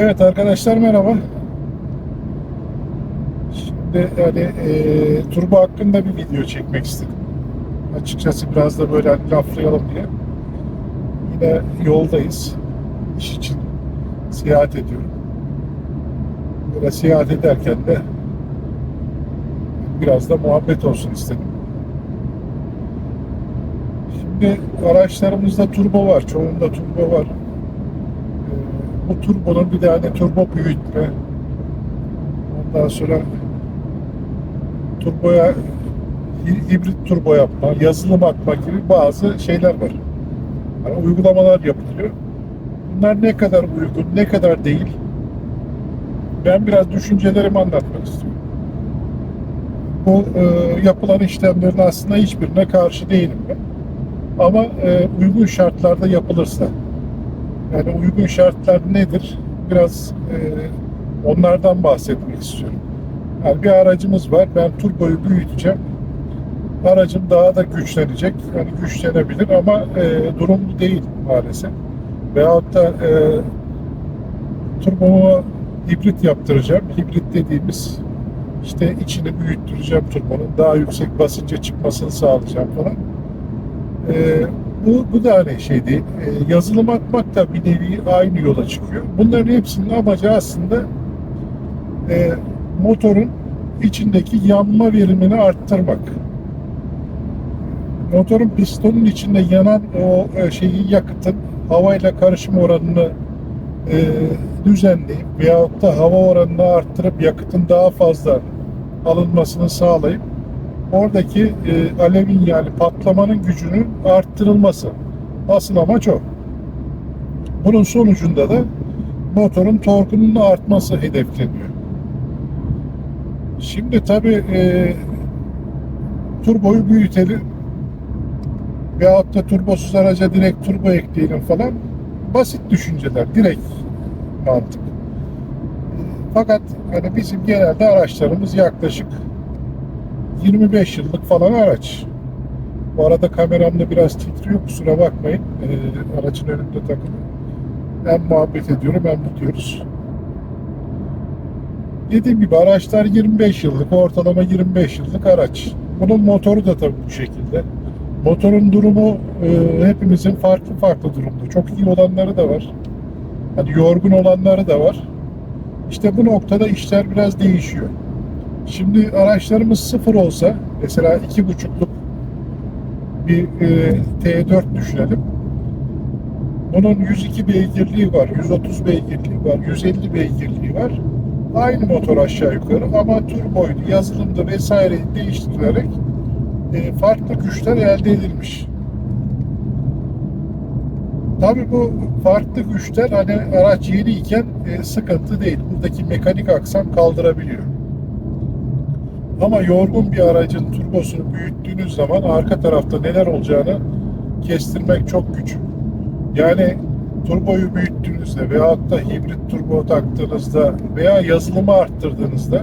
Evet arkadaşlar merhaba. Şimdi yani e, turbo hakkında bir video çekmek istedim. Açıkçası biraz da böyle laflayalım diye. Yine yoldayız. İş için seyahat ediyorum. Böyle seyahat ederken de biraz da muhabbet olsun istedim. Şimdi araçlarımızda turbo var. Çoğunda turbo var. Bu turbonun bir hani turbo büyütme ondan sonra turboya hi- hibrit turbo yapma, yazılım atma gibi bazı şeyler var. Hani uygulamalar yapılıyor. Bunlar ne kadar uygun, ne kadar değil. Ben biraz düşüncelerimi anlatmak istiyorum. Bu e, yapılan işlemlerin aslında hiçbirine karşı değilim ben. Ama e, uygun şartlarda yapılırsa yani uygun şartlar nedir? Biraz e, onlardan bahsetmek istiyorum. Yani bir aracımız var. Ben turboyu büyüteceğim. Aracım daha da güçlenecek. Yani güçlenebilir ama e, durum bu değil maalesef. Veyahut da e, turbomu hibrit yaptıracağım. Hibrit dediğimiz işte içini büyüttüreceğim turbonun. Daha yüksek basınca çıkmasını sağlayacağım falan. E, bu, bu da hani şey değil. E, yazılım atmak da bir nevi aynı yola çıkıyor. Bunların hepsinin amacı aslında e, motorun içindeki yanma verimini arttırmak. Motorun pistonun içinde yanan o e, şeyi yakıtın havayla karışım oranını e, düzenleyip veyahut da hava oranını arttırıp yakıtın daha fazla alınmasını sağlayıp oradaki e, alevin yani patlamanın gücünün arttırılması. Asıl amaç o. Bunun sonucunda da motorun torkunun artması hedefleniyor. Şimdi tabi e, turboyu büyütelim veyahut da turbosuz araca direkt turbo ekleyelim falan basit düşünceler, direkt mantık. Fakat hani bizim genelde araçlarımız yaklaşık 25 yıllık falan araç. Bu arada kameramda biraz titriyor kusura bakmayın. Ee, aracın önünde takılı. Hem muhabbet ediyorum hem tutuyoruz. Dediğim gibi araçlar 25 yıllık, ortalama 25 yıllık araç. Bunun motoru da tabii bu şekilde. Motorun durumu e, hepimizin farklı farklı durumda. Çok iyi olanları da var. Hani yorgun olanları da var. İşte bu noktada işler biraz değişiyor. Şimdi araçlarımız sıfır olsa mesela iki buçukluk bir e, T4 düşünelim. Bunun 102 beygirliği var, 130 beygirliği var, 150 beygirliği var. Aynı motor aşağı yukarı ama turboydu, yazılımda vesaire değiştirilerek e, farklı güçler elde edilmiş. Tabii bu farklı güçler hani araç yeni iken e, sıkıntı değil. Buradaki mekanik aksam kaldırabiliyor. Ama yorgun bir aracın turbosunu büyüttüğünüz zaman arka tarafta neler olacağını kestirmek çok güç. Yani turboyu büyüttüğünüzde veyahut da hibrit turbo taktığınızda veya yazılımı arttırdığınızda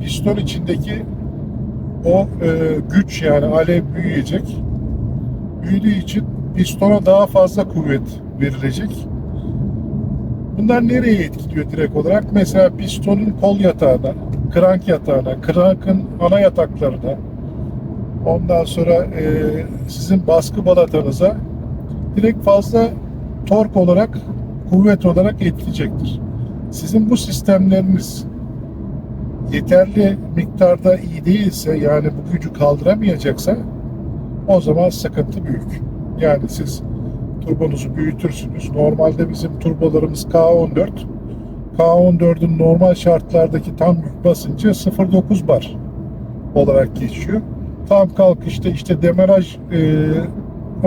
piston içindeki o e, güç yani alev büyüyecek. Büyüdüğü için pistona daha fazla kuvvet verilecek. Bunlar nereye etkiliyor direkt olarak? Mesela pistonun kol yatağına, krank yatağına, krankın ana yataklarına, ondan sonra e, sizin baskı balatanıza direkt fazla tork olarak, kuvvet olarak etkileyecektir. Sizin bu sistemleriniz yeterli miktarda iyi değilse, yani bu gücü kaldıramayacaksa o zaman sıkıntı büyük. Yani siz turbonuzu büyütürsünüz. Normalde bizim turbolarımız K14. K14'ün normal şartlardaki tam yük basıncı 0.9 bar olarak geçiyor. Tam kalkışta işte demaraj e,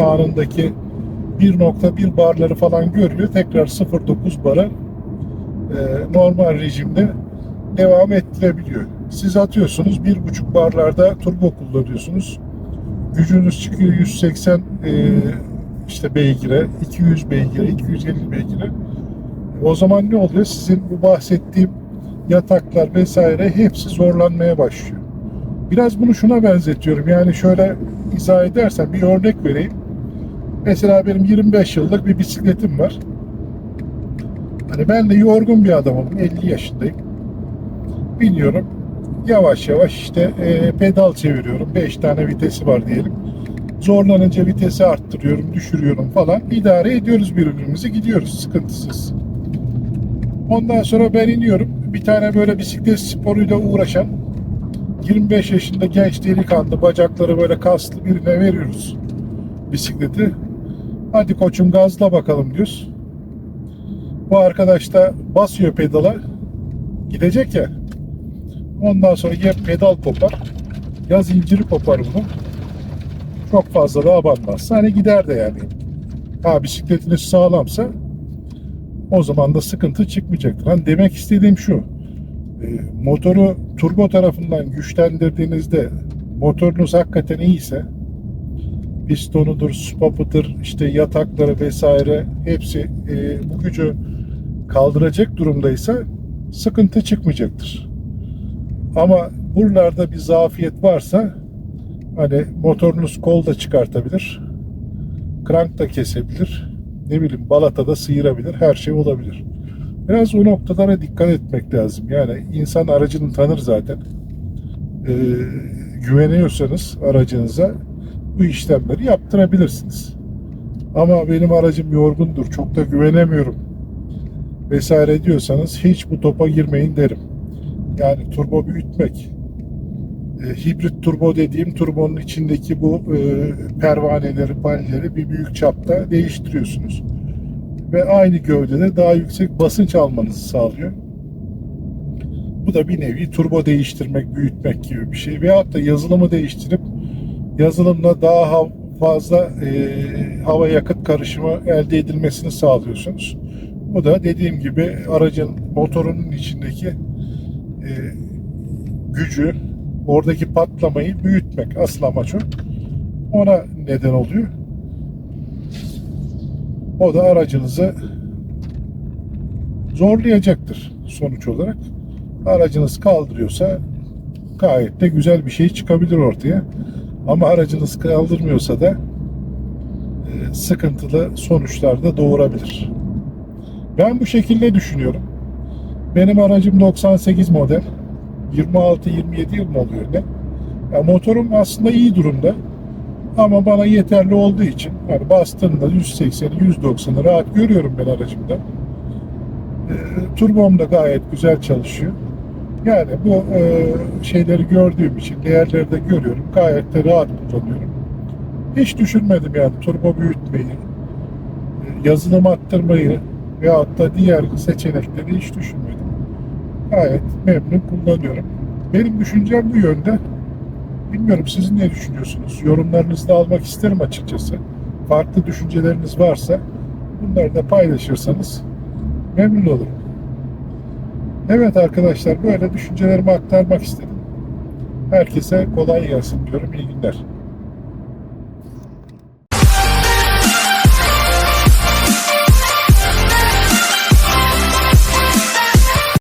anındaki 1.1 barları falan görüyor. Tekrar 0.9 bara e, normal rejimde devam ettirebiliyor. Siz atıyorsunuz 1.5 barlarda turbo kullanıyorsunuz. Gücünüz çıkıyor 180 e, işte beygire, 200 beygire, 250 beygire. O zaman ne oluyor? Sizin bu bahsettiğim yataklar vesaire hepsi zorlanmaya başlıyor. Biraz bunu şuna benzetiyorum. Yani şöyle izah edersem bir örnek vereyim. Mesela benim 25 yıllık bir bisikletim var. Hani ben de yorgun bir adamım. 50 yaşındayım. Biniyorum. Yavaş yavaş işte e, pedal çeviriyorum. 5 tane vitesi var diyelim. Zorlanınca vitesi arttırıyorum, düşürüyorum falan. İdare ediyoruz birbirimizi, gidiyoruz sıkıntısız. Ondan sonra ben iniyorum. Bir tane böyle bisiklet sporuyla uğraşan 25 yaşında genç delikanlı bacakları böyle kaslı birine veriyoruz bisikleti. Hadi koçum gazla bakalım diyoruz. Bu arkadaş da basıyor pedala. Gidecek ya. Ondan sonra ya pedal kopar ya zinciri kopar bunun. Çok fazla da abanmaz. Hani gider de yani. Ha bisikletiniz sağlamsa o zaman da sıkıntı çıkmayacaktır. Hani demek istediğim şu. e, Motoru turbo tarafından güçlendirdiğinizde motorunuz hakikaten iyiyse pistonudur, spopıdır, işte yatakları vesaire hepsi e, bu gücü kaldıracak durumdaysa sıkıntı çıkmayacaktır. Ama buralarda bir zafiyet varsa hani motorunuz kol da çıkartabilir, krank da kesebilir, ne bileyim balata da sıyırabilir, her şey olabilir. Biraz o noktalara dikkat etmek lazım. Yani insan aracını tanır zaten. Ee, güveniyorsanız aracınıza bu işlemleri yaptırabilirsiniz. Ama benim aracım yorgundur, çok da güvenemiyorum vesaire diyorsanız hiç bu topa girmeyin derim. Yani turbo büyütmek. E, hibrit turbo dediğim turbonun içindeki bu e, pervaneleri, palleri bir büyük çapta değiştiriyorsunuz. Ve aynı gövdede daha yüksek basınç almanızı sağlıyor. Bu da bir nevi turbo değiştirmek, büyütmek gibi bir şey. Veyahut da yazılımı değiştirip yazılımla daha ha- fazla e, hava yakıt karışımı elde edilmesini sağlıyorsunuz. Bu da dediğim gibi aracın motorunun içindeki e, gücü, oradaki patlamayı büyütmek. Asıl amaç o. Ona neden oluyor. O da aracınızı zorlayacaktır sonuç olarak. Aracınız kaldırıyorsa gayet de güzel bir şey çıkabilir ortaya. Ama aracınız kaldırmıyorsa da e, sıkıntılı sonuçlar da doğurabilir. Ben bu şekilde düşünüyorum. Benim aracım 98 model. 26-27 yıl mı oluyor ne? Ya motorum aslında iyi durumda. Ama bana yeterli olduğu için yani bastığında 180'i 190'ı rahat görüyorum ben aracımda. E, turbom da gayet güzel çalışıyor. Yani bu e, şeyleri gördüğüm için, değerleri de görüyorum. Gayet de rahat kullanıyorum. Hiç düşünmedim yani turbo büyütmeyi, e, yazılım attırmayı veyahut da diğer seçenekleri hiç düşünmedim. Gayet memnun kullanıyorum. Benim düşüncem bu yönde. Bilmiyorum siz ne düşünüyorsunuz? Yorumlarınızı da almak isterim açıkçası. Farklı düşünceleriniz varsa bunları da paylaşırsanız memnun olurum. Evet arkadaşlar böyle düşüncelerimi aktarmak istedim. Herkese kolay gelsin diyorum. İyi günler.